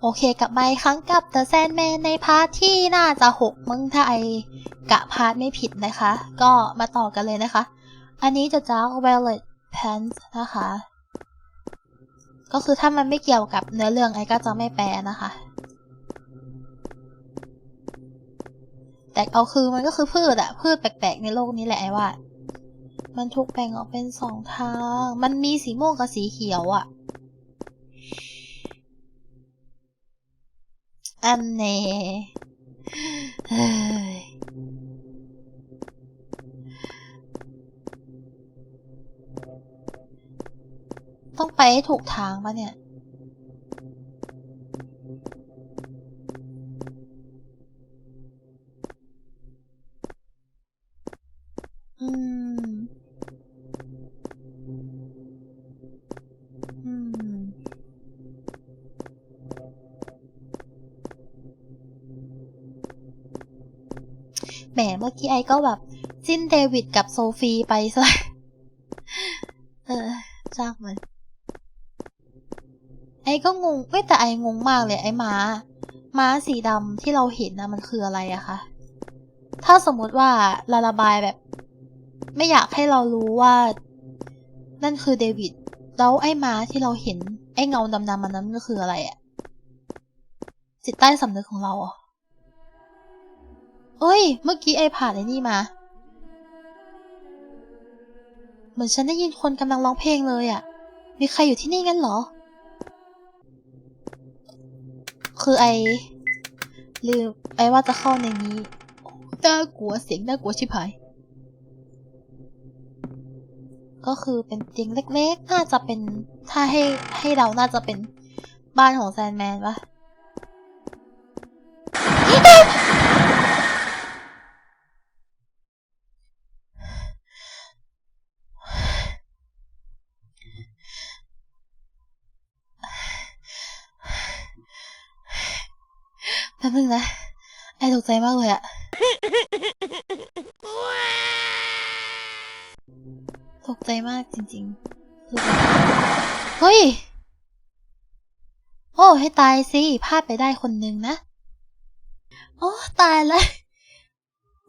โอเคกลับมาอีกครั้งกับ The Sandman ในพาร์ทที่น่าจะหกมึงถ้าไอกะพาร์ทไม่ผิดนะคะ ก็มาต่อกันเลยนะคะ อันนี้จะ Dark Violet Pants นะคะ ก็คือถ้ามันไม่เกี่ยวกับเนื้อเรื่องไอก็จะไม่แปลนะคะ แต่เอาคือมันก็คือพืชอะพืชแปลกๆในโลกนี้แหละไอ้ว่า มันถูกแบ่งออกเป็นสองทาง มันมีสีม่วงกับสีเขียวอะ อันเน่เฮ้ยต้องไปให้ถูกทางปะเนี่ย อืม แหมเมื่อกี้ไอก็แบบจิ้นเดวิดกับโซฟีไปซะเออจ้างมันไอก็งงเว้แต่ไองงมากเลยไอม้า ม้าสีดำที่เราเห็นนะมันคืออะไรอะคะถ้าสมมติว่าลาลาบายแบบ ไม่อยากให้เรารู้ว่า นั่นคือเดวิดแล้วไอ้ม้าที่เราเห็นไอ้เงาดำๆมันนั้นก็คืออะไรอะจิตใต้สำนึกของเราเหรอ เอ้ย เมื่อกี้ไอ้ผ่านไอ้นี่มา เหมือนฉันได้ยินคนกำลังร้องเพลงเลยอะมีใครอยู่ที่นี่งั้นเหรอ คือไอลืมไอว่าจะเข้าในนี้น่ากลัวเสียงน่ากลัวชิบหาย ก็คือเป็นเตียงเล็กๆ น่าจะเป็น ถ้าให้ให้เราน่าจะเป็นบ้านของแซนแมนปะแป๊บ นึงนะ ไอตกใจมากเลยอะตกใจมากจริงๆคือแบบเฮ้ย โอ้ ให้ตายสิพลาดไปได้คนนึงนะ โอ้ ตายแล้ว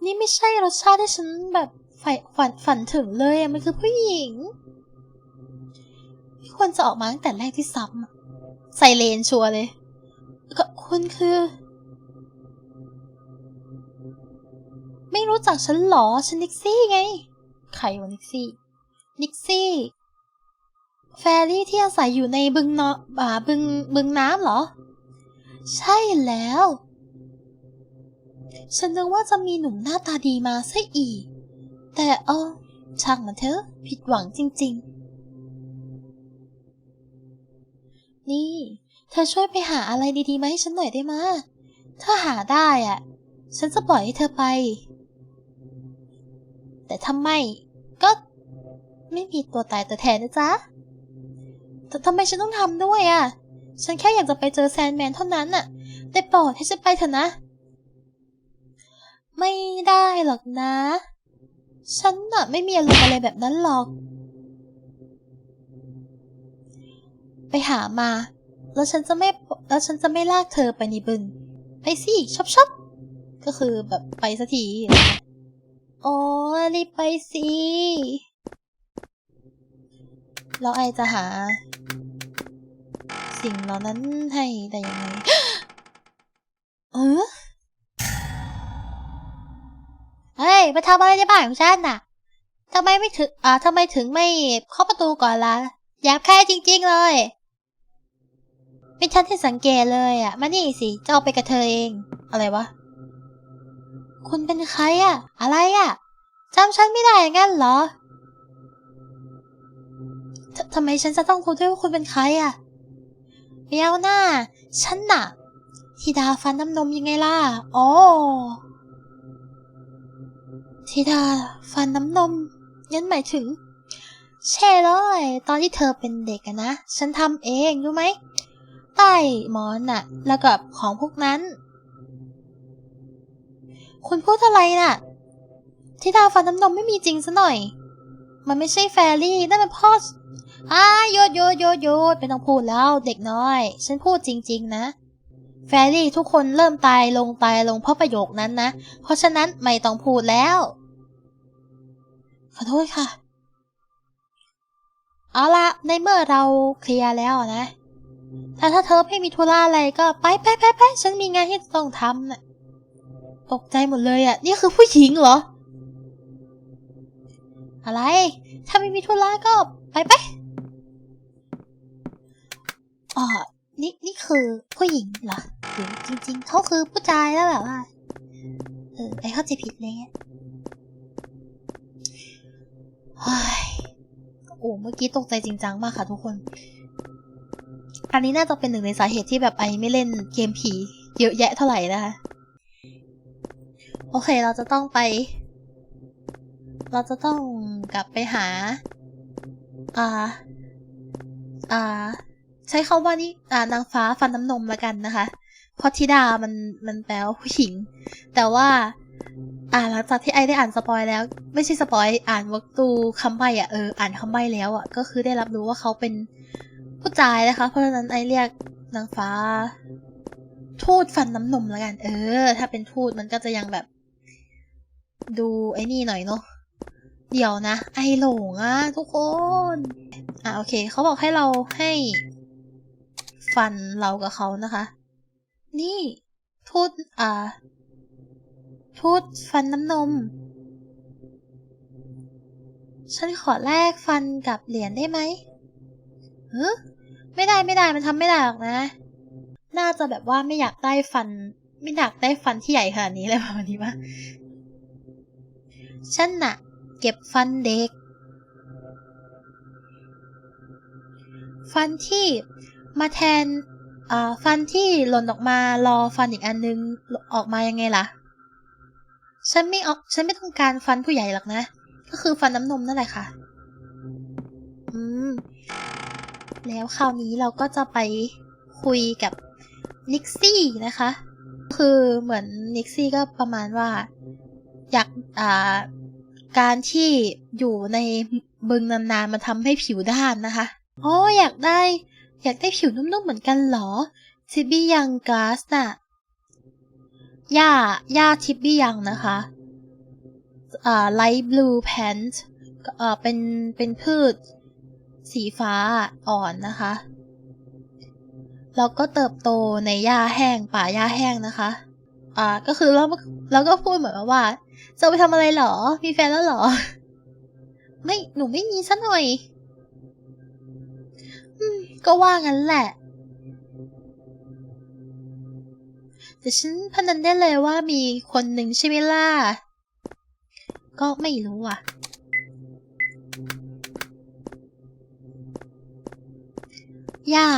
นี่ไม่ใช่รสชาติที่ฉันแบบใฝ่ฝันฝันถึงเลยอะมันคือผู้หญิงที่ควรจะออกมาตั้งแต่แรกที่ซ้ำอะใส่เลนชัวร์เลยก็คุณคือ ไม่รู้จักฉันเหรอ ฉันนิกซี่ไง ใครวะนิกซี่ นิกซี่ แฟรี่ที่อาศัยอยู่ในบึงเนาะอ่าบึงบึงน้ำเหรอ ใช่แล้ว ฉันนึกว่าจะมีหนุ่มหน้าตาดีมาซะอีก แต่เออช่างมันเถอะ ผิดหวังจริง ๆ นี่ เธอช่วยไปหาอะไรดีๆมาให้ฉันหน่อยได้ไหมะถ้าหาได้อะฉันจะปล่อยให้เธอไป แต่ทำไมก็ไม่มีตัวตายตัวแทนนะจ๊ะ แต่ทำไมฉันต้องทำด้วยอะ ฉันแค่อยากจะไปเจอแซนแมนเท่านั้นน่ะได้โปรดให้ฉันไปเถอะนะ ไม่ได้หรอกนะ ฉันน่ะไม่มีอารมณ์อะไรแบบนั้นหรอก ไปหามา แล้วฉันจะไม่ แล้วฉันจะไม่ลากเธอไปในบึง ไปสิชอบชอบก็คือแบบไปสักที โอ้รีบไปสิแล้วไอจะหา สิ่งเหล่านั้นให้ได้ยังไง เออเฮ้ยมาทำอะไรในบ้านของฉันน่ะทำไมไม่ถึงอ่าทำไมถึงไม่เคาประตูก่อนล่ะอยากแค่จริง ๆ เลย เป็นฉันที่สังเกตเลยอะ มานี่สิจะเอาไปกับเธอเอง อะไรวะ คุณเป็นใครอะอะไรอะจำฉันไม่ได้อย่างนั้นเหรอททำไมฉันจะต้องพูดด้วยว่าคุณเป็นใครอะเมียวหน้า ฉันน่ะธิดาฟันน้ำนมยังไงล่ะอ๋อธิดาฟันน้ำนมยันหมายถึงใช่เลย ตอนที่เธอเป็นเด็กนะ ฉันทำเองรู้ไหมใต้หมอนน่ะ แล้วกับของพวกนั้น คุณพูดอะไรน่ะที่ดาวฟันน้ำนมไม่มีจริงซะหน่อย มันไม่ใช่แฟรี่นั่นมันพ่ออ่าหยุดหยุดหยุดหยุดไม่ต้องพูดแล้วเด็กน้อย ฉันพูดจริง ๆ นะ แฟรี่ทุกคนเริ่มตายลงตายลงเพราะประโยคนั้นนะ เพราะฉะนั้นไม่ต้องพูดแล้ว ขอโทษค่ะ เอาละในเมื่อเราเคลียร์แล้วนะแต่ถ้าเธอไม่มีธุระอะไรก็ไปไปไปไปฉันมีงานที่ต้องทำน่ะ ตกใจหมดเลยอะ นี่คือผู้หญิงเหรอ อะไร ถ้าไม่มีธุระก็ไปไปอ๋อนี่นี่คือผู้หญิงเหรอหรือจริง ๆ เขาคือผู้ชายแล้วแบบว่า เออ ไอเข้าใจผิดเลยอะเฮ้ยโอ้เมื่อกี้ตกใจจริงจังมากค่ะทุกคน อันนี้น่าจะเป็นหนึ่งในสาเหตุที่แบบไอไม่เล่นเกมผีเยอะแยะเท่าไหร่นะคะ โอเค เราจะต้องไป เราจะต้องกลับไปหา อ่า อ่า ใช้คาว่านี่อ่านางฟ้าฟันน้ำนมละกันนะคะ เพราะธิดามันมันแปลว่าผู้หญิง แต่ว่า อ่าหลังจากที่ไอได้อ่านสปอยแล้ว ไม่ใช่สปอยอ่านวักตูคำใบ้อะเอออ่านคำใบ้แล้วอะก็คือได้รับรู้ว่าเขาเป็นผู้ชายนะคะ เพราะฉะนั้นไอเรียกนางฟ้าทูตฟันน้ำนมและกัน เออ ถ้าเป็นทูตมันก็จะยังแบบ ดูไอ้นี่หน่อยเนาะเดี๋ยวนะ ไอหลงอะทุกคน อะโอเค เขาบอกให้เราให้ ฟันเรากับเขานะคะ นี่ทูตอ่าทูตฟันน้ำนม ฉันขอแลกฟันกับเหรียญได้ไหมเฮ้ไม่ได้ไม่ได้มันทำไม่ได้หรอกนะ น่าจะแบบว่าไม่อยากได้ฟัน ไม่อยากได้ฟันที่ใหญ่ขนาดนี้เลยประมาณนี้ปะ ฉันน่ะ เก็บฟันเด็ก ฟันที่มาแทนอ่าฟันที่หล่นออกมารอฟันอีกอันนึงออกมายังไงล่ะ ฉันไม่เอาฉันไม่ต้องการฟันผู้ใหญ่หรอกนะ ก็คือฟันน้ำนมนั่นแหละค่ะ อืม แล้วคราวนี้เราก็จะไปคุยกับนิกซี่นะคะ คือเหมือนนิกซี่ก็ประมาณว่า อยากอ่าการที่อยู่ในบึงนานๆมันทำให้ผิวด้านนะคะอ๋ออยากได้ อยากได้ผิวนุ่มๆเหมือนกันเหรอทิบบี้ยังกาสน่ะหญ้าหญ้าทิบบี้ยังนะคะอ่า light blue plant เอ่อเป็นเป็นพืชสีฟ้าอ่อนนะคะแล้วก็เติบโตในหญ้าแห้งป่าหญ้าแห้งนะคะ อ่า ก็คือเราเราก็พูดเหมือนว่า จะไปทำอะไรเหรอ มีแฟนแล้วเหรอ ไม่ หนูไม่มีซะหน่อยอืมก็ว่างั้นแหละ แต่ฉันพนันได้เลยว่ามีคนหนึ่งใช่ไหมล่ะ ก็ไม่รู้อะหญ้า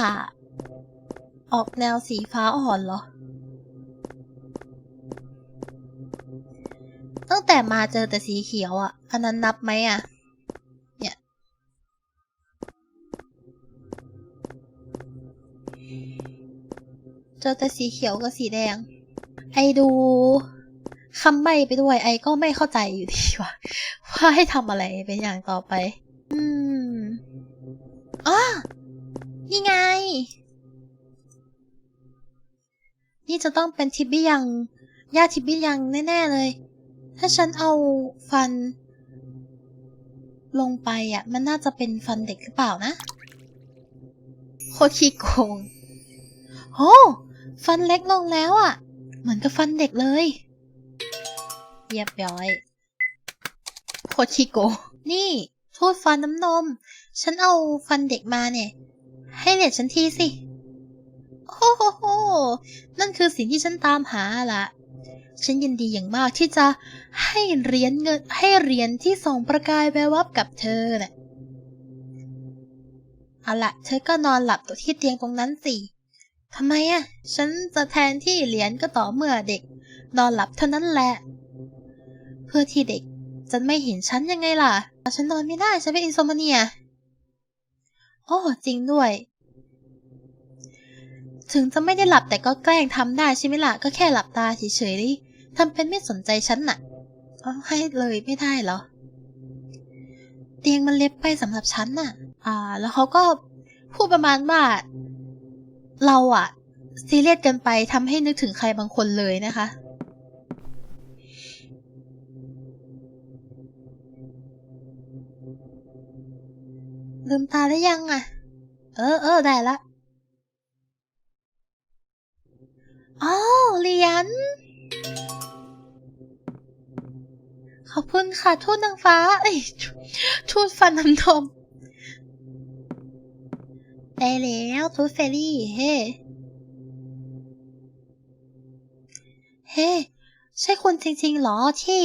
ออกแนวสีฟ้าอ่อนเหรอ ตั้งแต่มาเจอแต่สีเขียวอะ อันนั้นนับไหมอะ เนี่ย เจอแต่สีเขียวกับสีแดง ไอดูคำใบ้ไปด้วย ไอก็ไม่เข้าใจอยู่ดีว่าว่าให้ทำอะไรเป็นอย่างต่อไป อืมอ๋อนี่ไง นี่จะต้องเป็นทิบบี้ยังญาติทิบบี้ยังแน่ ๆ เลย ถ้าฉันเอาฟัน ลงไปอะ มันน่าจะเป็นฟันเด็กหรือเปล่านะ โคตรขี้โกงโอ้ฟันเล็กลงแล้วอะ เหมือนกับฟันเด็กเลยเรียบร้อย โคตรขี้โกงนี่ทูดฟันน้ำนม ฉันเอาฟันเด็กมาเนี่ย ให้เหรียญฉันทีสิ โอ้โหโห นั่นคือสิ่งที่ฉันตามหาละ ฉันยินดีอย่างมากที่จะให้เหรียญเงินให้เหรียญที่ส่องประกายแวววับกับเธอน่ะเอาละเธอก็นอนหลับตัวที่เตียงตรงนั้นสิทำไมอะฉันจะแทนที่เหรียญก็ต่อเมื่อเด็ก นอนหลับเท่านั้นแหละ เพื่อที่เด็กจะไม่เห็นฉันยังไงล่ะ ฉันนอนไม่ได้ฉันเป็นอินโซมาเนียโอ้จริงด้วย ถึงจะไม่ได้หลับแต่ก็แกล้งทำได้ใช่ไหมล่ะ ก็แค่หลับตาเฉยๆ ทำเป็นไม่สนใจฉันน่ะ เอาให้เลยไม่ได้เหรอ เตียงมันเล็กไปสำหรับฉันน่ะ อ่า แล้วเขาก็พูดประมาณว่า เราอะซีเรียสเกินไปทำให้นึกถึงใครบางคนเลยนะคะ ลืมตาได้ยังอะเออเออได้ละอ๋อเรียญ ขอบคุณค่ะ ทูตนางฟ้า เอ้ยทูทูตฟันน้ำนมได้แล้วทูตเฟรี่ เฮ้ เฮ้ ใช่คุณจริงๆเหรอที่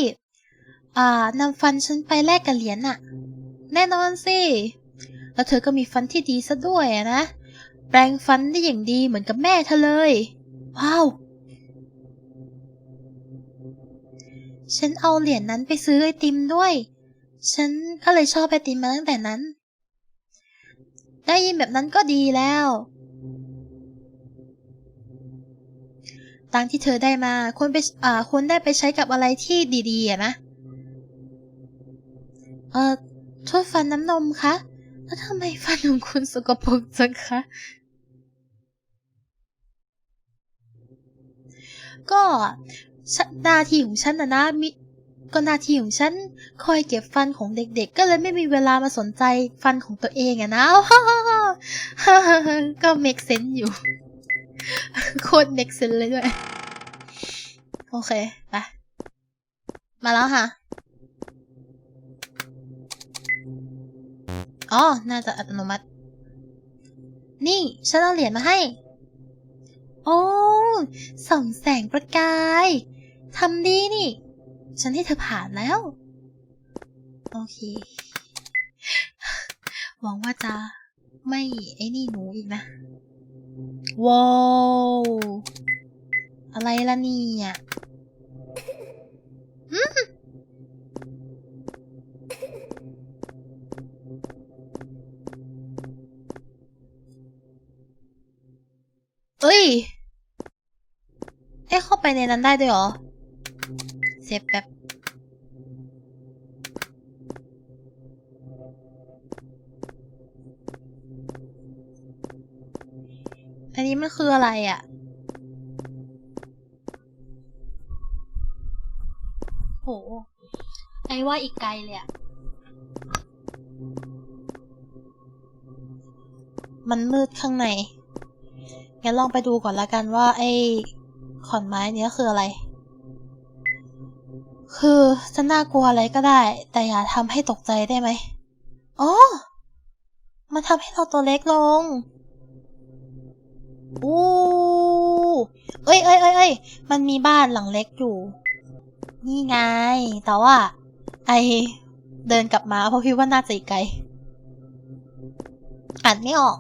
อ่านำฟันฉันไปแลกกับเหรียญน่ะ แน่นอนสิ แล้วเธอก็มีฟันที่ดีซะด้วยนะ แปรงฟันได้อย่างดีเหมือนกับแม่เธอเลย ว้าว ฉันเอาเหรียญนั้นไปซื้อไอติมด้วย ฉันก็เลยชอบไอติมมาตั้งแต่นั้น ได้ยินแบบนั้นก็ดีแล้ว ตังที่เธอได้มาควรไปอ่าควรได้ไปใช้กับอะไรที่ดีๆอะนะ เอ่อโทษฟันน้ำนมคะ แล้วทำไมฟันของคุณสกปรกจังคะก็ หน้าที่ของฉันนะนะมิก็หน้าที่ของฉันคอยเก็บฟันของเด็กๆ ก็เลยไม่มีเวลามาสนใจฟันของตัวเองอะนะก็ make sense อยู่ โคตร make sense เลยด้วย โอเค ไป มาแล้วค่ะ อ๋อ น่าจะอัตโนมัติ นี่ ฉันเอาเหรียญมาให้ โอ้ส่องแสงประกาย ทำดีนี่ ฉันให้เธอผ่านแล้ว โอเค หวังว่าจะไม่ไอ้นี่หนูอีกนะ ว้าว อะไรล่ะนี่อืมเอ้ย เอ๊ะเข้าไปในนั้นได้ด้วยเหรอ ซฟแป๊บอันนี้มันคืออะไรอะ่ะ โห ไอ้ว่าอีกไกลเลยอะ่ะ มันมืดข้างใน งั้นลองไปดูก่อนละกันว่าไอ้ขอนไม้เนี้ยคืออะไร คือจะน่ากลัวอะไรก็ได้ แต่อย่าทำให้ตกใจได้ไหมอ๋อ มันทำให้เราตัวเล็กลงอู้เอ้ยเอ้ยเอ้ยเอ้ยมันมีบ้านหลังเล็กอยู่ นี่ไง แต่ว่า ไอเดินกลับมาเพราะคิดว่าน่าจะอีกไกลอ่านไม่ออก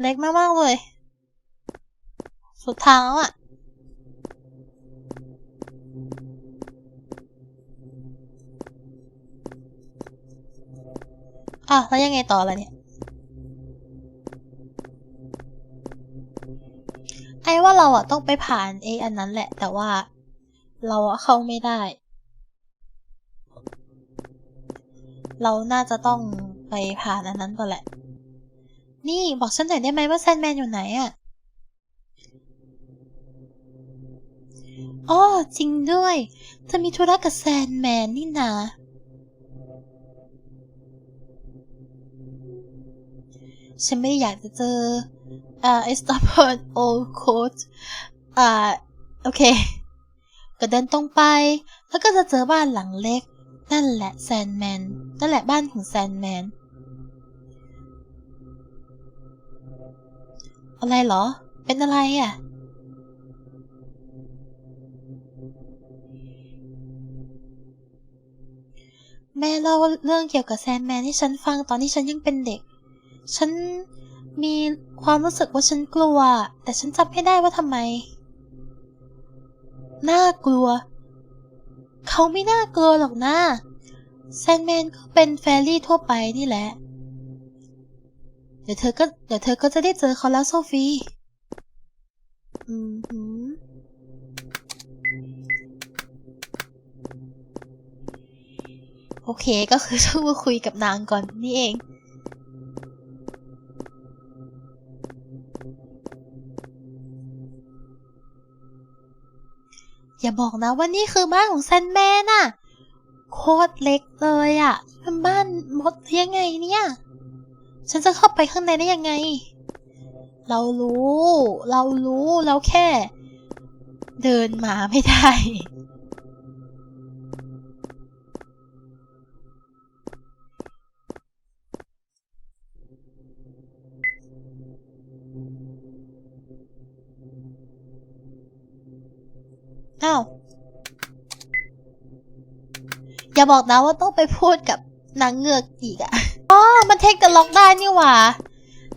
เล็กมากๆเลย สุดทางแล้วอะ อะแล้วยังไงต่อล่ะเนี่ย ไอ้ว่าเราอะต้องไปผ่านไอ้อันนั้นแหละ แต่ว่าเราอะเข้าไม่ได้ เราน่าจะต้องไปผ่านอันนั้นก่อนแหละ นี่บอกฉันหน่อยได้ไหมว่าแซนแมนอยู่ไหนอะอ๋อจริงด้วยเธอมีธุระกับแซนแมนนี่นา ฉันไม่ได้อยากจะเจออ่า I stop on old coat อ่า โอเค ก็เดินตรงไป แล้วก็จะเจอบ้านหลังเล็ก นั่นแหละแซนแมน นั่นแหละบ้านของแซนแมน อะไรเหรอ เป็นอะไรอะแม่เล่าเรื่องเกี่ยวกับแซนแมนให้ฉันฟังตอนที่ฉันยังเป็นเด็ก ฉันมีความรู้สึกว่าฉันกลัว แต่ฉันจำไม่ได้ว่าทำไม น่ากลัว เขาไม่น่ากลัวหรอกนะแซนแมนก็เป็นแฟรี่ทั่วไปนี่แหละ เดี๋ยวเธอก็เดี๋ยวเธอก็จะได้เจอเขาแล้วโซฟีอืมหืมโอเคก็คือต้องมาคุยกับนางก่อนนี่เอง อย่าบอกนะว่านี่คือบ้านของแซนแมนอะโคตรเล็กเลยอะเป็นบ้านมดยังไงเนี่ย ฉันจะเข้าไปข้างในได้ยังไง เรารู้ เรารู้ เราแค่ เดินมาไม่ได้ อ้าว อย่าบอกนะว่าต้องไปพูดกับนางเงือกอีกอะอ๋อ มันเทคกันล็อกได้นี่หว่า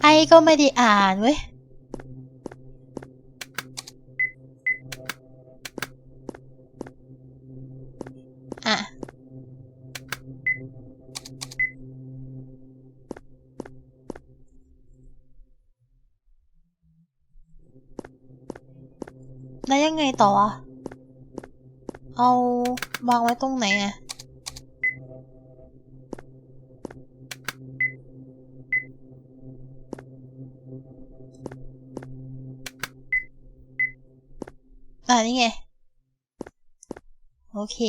ไอก็ไม่ได้อ่านเว้ย อะ แล้วยังไงต่ออะ เอาวางไว้ตรงไหนอะอ่านี่ไง โอเค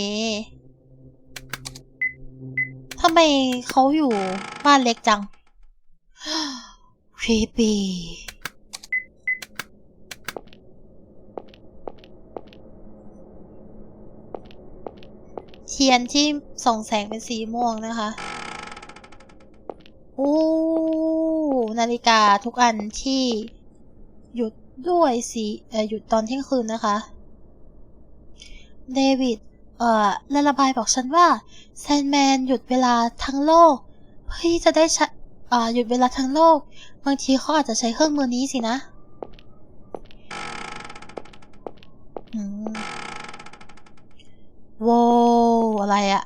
ทำไมเขาอยู่บ้านเล็กจัง creepy ทียนที่ส่องแสงเป็นสีม่วงนะคะโอ้นาฬิกาทุกอันที่หยุดด้วยสีเอ่อหยุดตอนเที่ยงคืนนะคะ เดวิด เอ่อลาลาบายบอกฉันว่าแซนแมนหยุดเวลาทั้งโลก เพื่อที่จะได้ใช้อ่าหยุดเวลาทั้งโลก บางทีเขาอาจจะใช้เครื่องมือนี้สินะอืมโว้ว อะไรอะ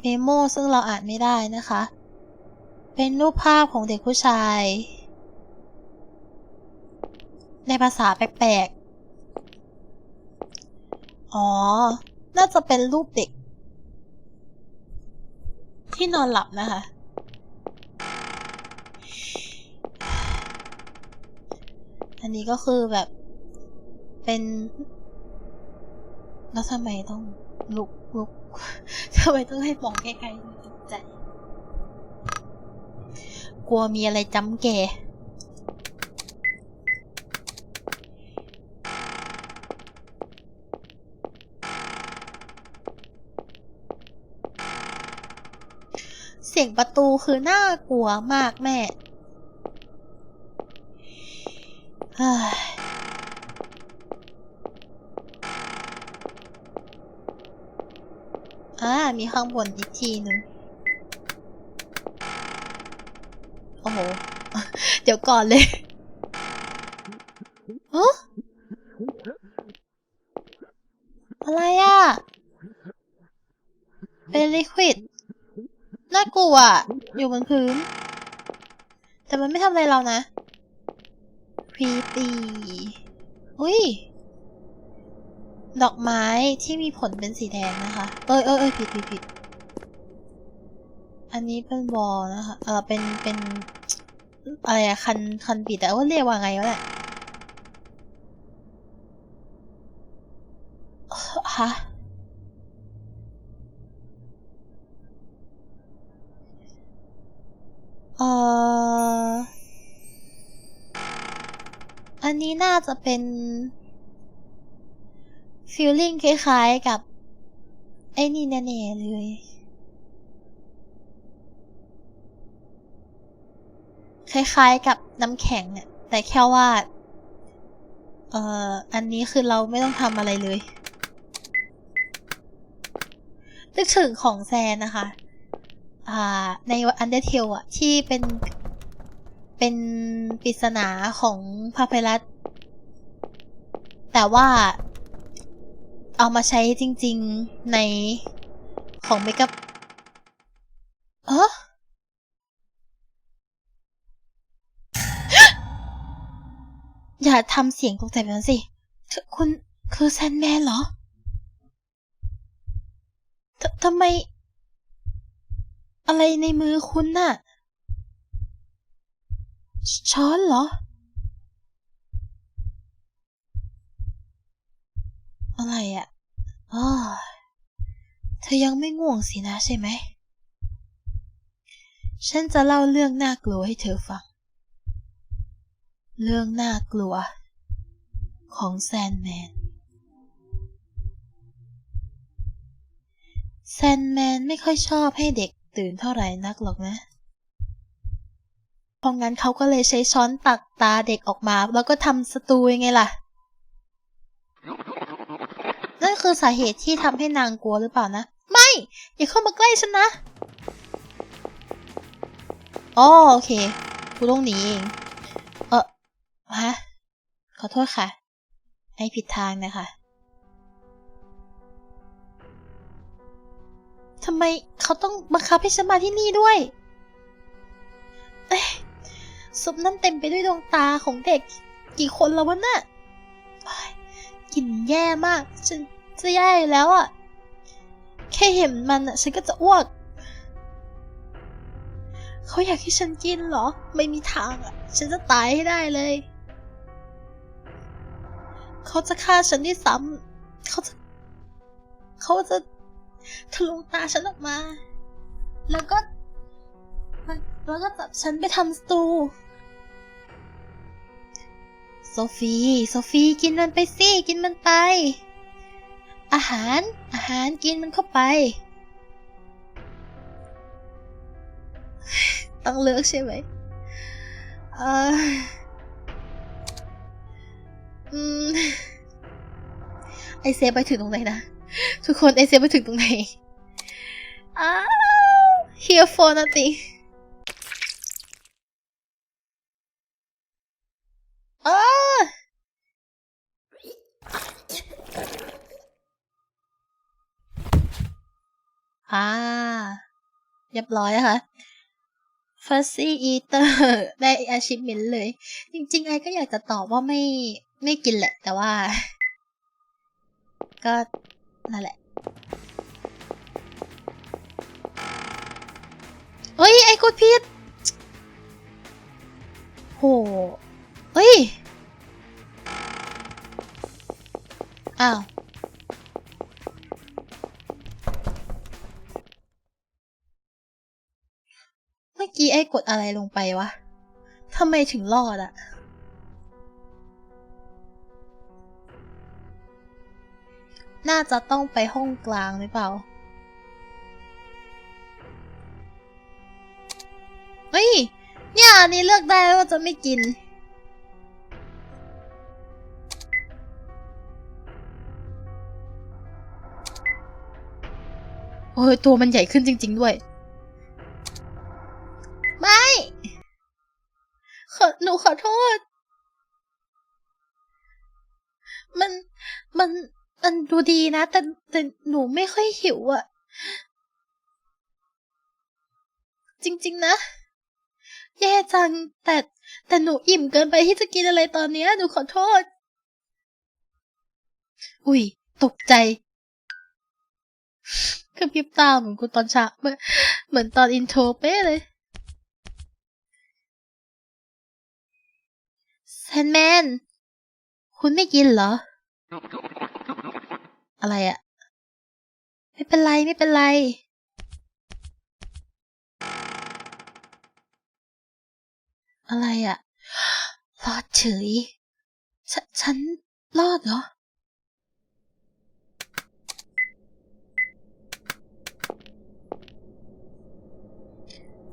เมโมซึ่งเราอ่านไม่ได้นะคะ เป็นรูปภาพของเด็กผู้ชาย ในภาษาแปลกๆ อ๋อ น่าจะเป็นรูปเด็ก ที่นอนหลับนะคะอันนี้ก็คือแบบเป็น แล้วทำไมต้องลุกลุกทำไมต้องให้มองใกล้ๆตกใจ กลัวมีอะไรจำแกเสียงประตูคือน่ากลัวมากแม่ เฮ้ย อ่า มีข้างบนอีกทีหนึ่งโอ้โห เดี๋ยวก่อนเลยฮะอะไรอะ เป็นลิควิด น่ากลัวอะอยู่บนพื้น แต่มันไม่ทำอะไรเรานะครีปีอุ้ย ดอกไม้ที่มีผลเป็นสีแดงนะคะ เอ้ยเอ้ยเอ้ยผิดผิดผิด อันนี้เป็นบอลนะคะ เออเป็น เป็น อะไรอะคัน คันปิดแต่ว่าเรียกว่าไงวะเนี่ยฮะเอออันนี้น่าจะเป็น ฟีลลิ่งคล้ายๆกับ ไอ้นี่แน่ๆเลย คล้ายๆกับน้ำแข็งอะแต่แค่ว่า เอ่อ อันนี้คือเราไม่ต้องทำอะไรเลย นึกถึงของแซนนะคะ อ่า ใน Undertale อะที่เป็น เป็นปริศนาของพาเพรัสแต่ว่า เอามาใช้จริงๆในของเมกับเอออย่าทำเสียงตกใจแบบนั้นสิ คุณคือแซนแมนเหรอททำไม อะไรในมือคุณน่ะ ช้อนเหรอ อะไรอะ่ะอ๋อเธอยังไม่ง่วงสินะใช่ไหม ฉันจะเล่าเรื่องน่ากลัวให้เธอฟัง เรื่องน่ากลัว ของแซนแมน แซนแมนไม่ค่อยชอบให้เด็กตื่นเท่าไหร่นักหรอกนะ เพราะงั้นเขาก็เลยใช้ช้อนตักตาเด็กออกมา แล้วก็ทำสตูยังไงล่ะ นั่นคือสาเหตุที่ทำให้นางกลัวหรือเปล่านะ ไม่ อย่าเข้ามาใกล้ฉันนะอ๋อโอเคกูต้องหนีเอง เออฮะ ขอโทษค่ะ ไอผิดทางนะคะทำไมเขาต้องบังคับให้ฉันมาที่นี่ด้วยเอ้ยซุปนั่นเต็มไปด้วยดวงตาของเด็ก กี่คนแล้ววะน่ะโอ๊ย กลิ่นแย่มาก ฉันจะแย่แล้วอะแค่เห็นมันอะฉันก็จะอ้วก เขาอยากให้ฉันกินเหรอ ไม่มีทางอะฉันจะตายให้ได้เลย เขาจะฆ่าฉันที่ซ้ำเขาจะ เขาจะทะลวงตาฉันออกมา แล้วก็ แล้วก็จับฉันไปทำสตู โซฟี โซฟีกินมันไปสิ กินมันไป อาหาร อาหารกินมันเข้าไป ต้องเลือกใช่ไหมเอออืม ไอเซฟไปถึงตรงไหนนะ ทุกคนไอเซฟไปถึงตรงไหนอ้า here for nothing อ้าอ่า เรียบร้อยนะคะ Fussy Eater ได้ achievement เลย จริงๆ ไอก็อยากจะตอบว่าไม่ไม่กินแหละ แต่ว่า ก็นั่นแหละเฮ้ย ไอ้กดผิดโหเฮ้ย อ้าว กี้ไอ้กดอะไรลงไปวะทำไมถึงรอดอะน่าจะต้องไปห้องกลางหรือเปล่า เฮ้ย เนี่ยอันนี้เลือกได้ว่าจะไม่กิน โอ้ย ตัวมันใหญ่ขึ้นจริง ๆ ด้วย ไม่ ขอหนูขอโทษ มัน มัน มันดูดีนะ แต่แต่หนูไม่ค่อยหิวอะจริง ๆ นะ แย่จัง แต่แต่หนูอิ่มเกินไปที่จะกินอะไรตอนนี้หนูขอโทษ อุ้ย ตกใจกระพริบตาเหมือนกูตอนเช้าเหมือนเหมือนตอนอินโทรเป๊ะเลย แซนแมน คุณไม่กินเหรอ อะไรอะไม่เป็นไร ไม่เป็นไร อะไรอะรอดเฉยฉฉันรอดเหรอ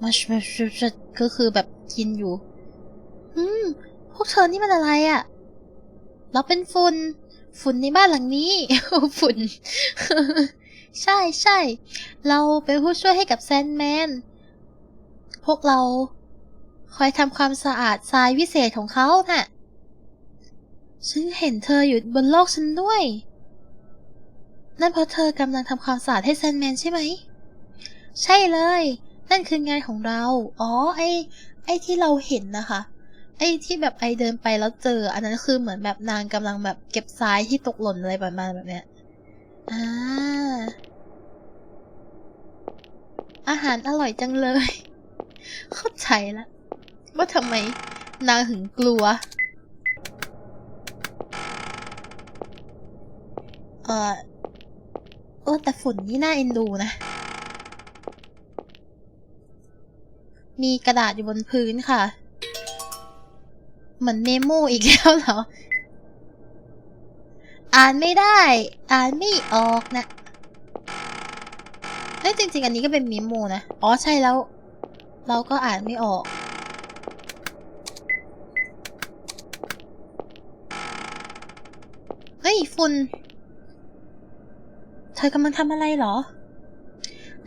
มัชมัชมัชก็คือแบบกินอยู่ วกเธอนี่มันอะไรอะ่ะ เราเป็นฝุ่น ฝุ่นในบ้านหลังนี้ ฝุ่น ใช่ใช่ เราเป็นผู้ช่วยให้กับแซนแมน พวกเรา คอยทำความสะอาดทรายวิเศษของเขาน่ะ ฉันเห็นเธออยู่บนโลกฉันด้วย นั่นเพราะเธอกำลังทำความสะอาดให้แซนแมนใช่ไหม ใช่เลย นั่นคืองานของเรา อ๋อ ไอไอที่เราเห็นนะคะ อ้ที่แบบไอเดินไปแล้วเจอ อันนั้นคือเหมือนแบบนางกำลังแบบเก็บทรายที่ตกหล่นอะไรประมาณแบบเนี้ยอ่าอาหารอร่อยจังเลย เข้าใจล้วว่าทำไมนางถึงกลัว เออเออแต่ฝุ่นนี่น่าเอ็นดูนะ มีกระดาษอยู่บนพื้นค่ะ เหมือนเนโมอีกแล้วเหรอ อ่านไม่ได้ อ่านไม่ออกนะเอ้ยจริง ๆ อันนี้ก็เป็นมิโมนะ อ๋อใช่แล้ว เราก็อ่านไม่ออกเฮ้ยฝุ่น เธอกำลังทำอะไรเหรอ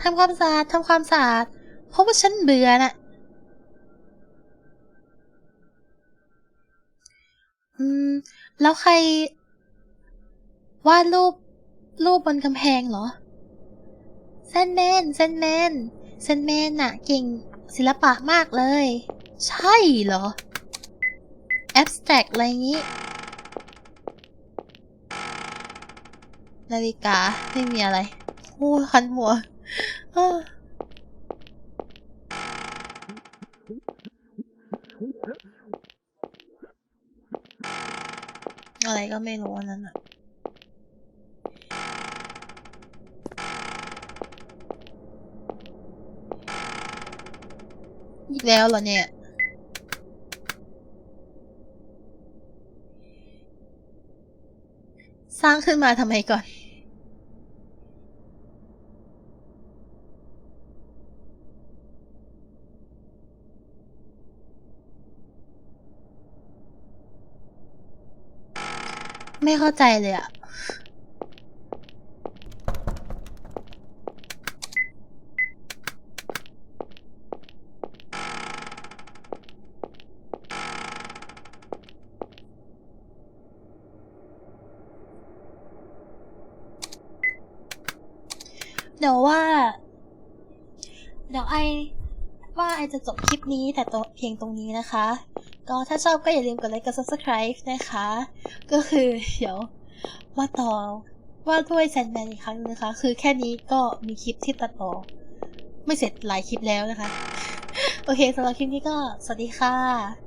ทำความสะอาด ทำความสะอาด เพราะว่าฉันเบื่อน่ะ แล้วใคร วาดรูป รูปบนกำแพงเหรอเซนแมนเซนแมนเซนแมนน่ะเก่งศิลปะมากเลย ใช่เหรอแอบสแต็กอะไรงี้นาฬิกาไม่มีอะไรโอ้คันหัว อะไรก็ไม่รู้อันนั้นอะอีกแล้วเหรอเนี่ย สร้างขึ้นมาทำไมก่อน ไม่เข้าใจเลยอะเดี๋ยวว่า เดี๋ยวไอว่าไอจะจบคลิปนี้แต่ตัวเพียงตรงนี้นะคะ ก็ถ้าชอบก็อย่าลืมกดไลค์กด subscribe นะคะ ก็คือเดี๋ยวว่าต่อว่าด้วยแซนแมนอีกครั้งนึงนะคะ คือแค่นี้ก็มีคลิปที่ตัดต่อ ไม่เสร็จหลายคลิปแล้วนะคะ โอเคสำหรับคลิปนี้ก็สวัสดีค่ะ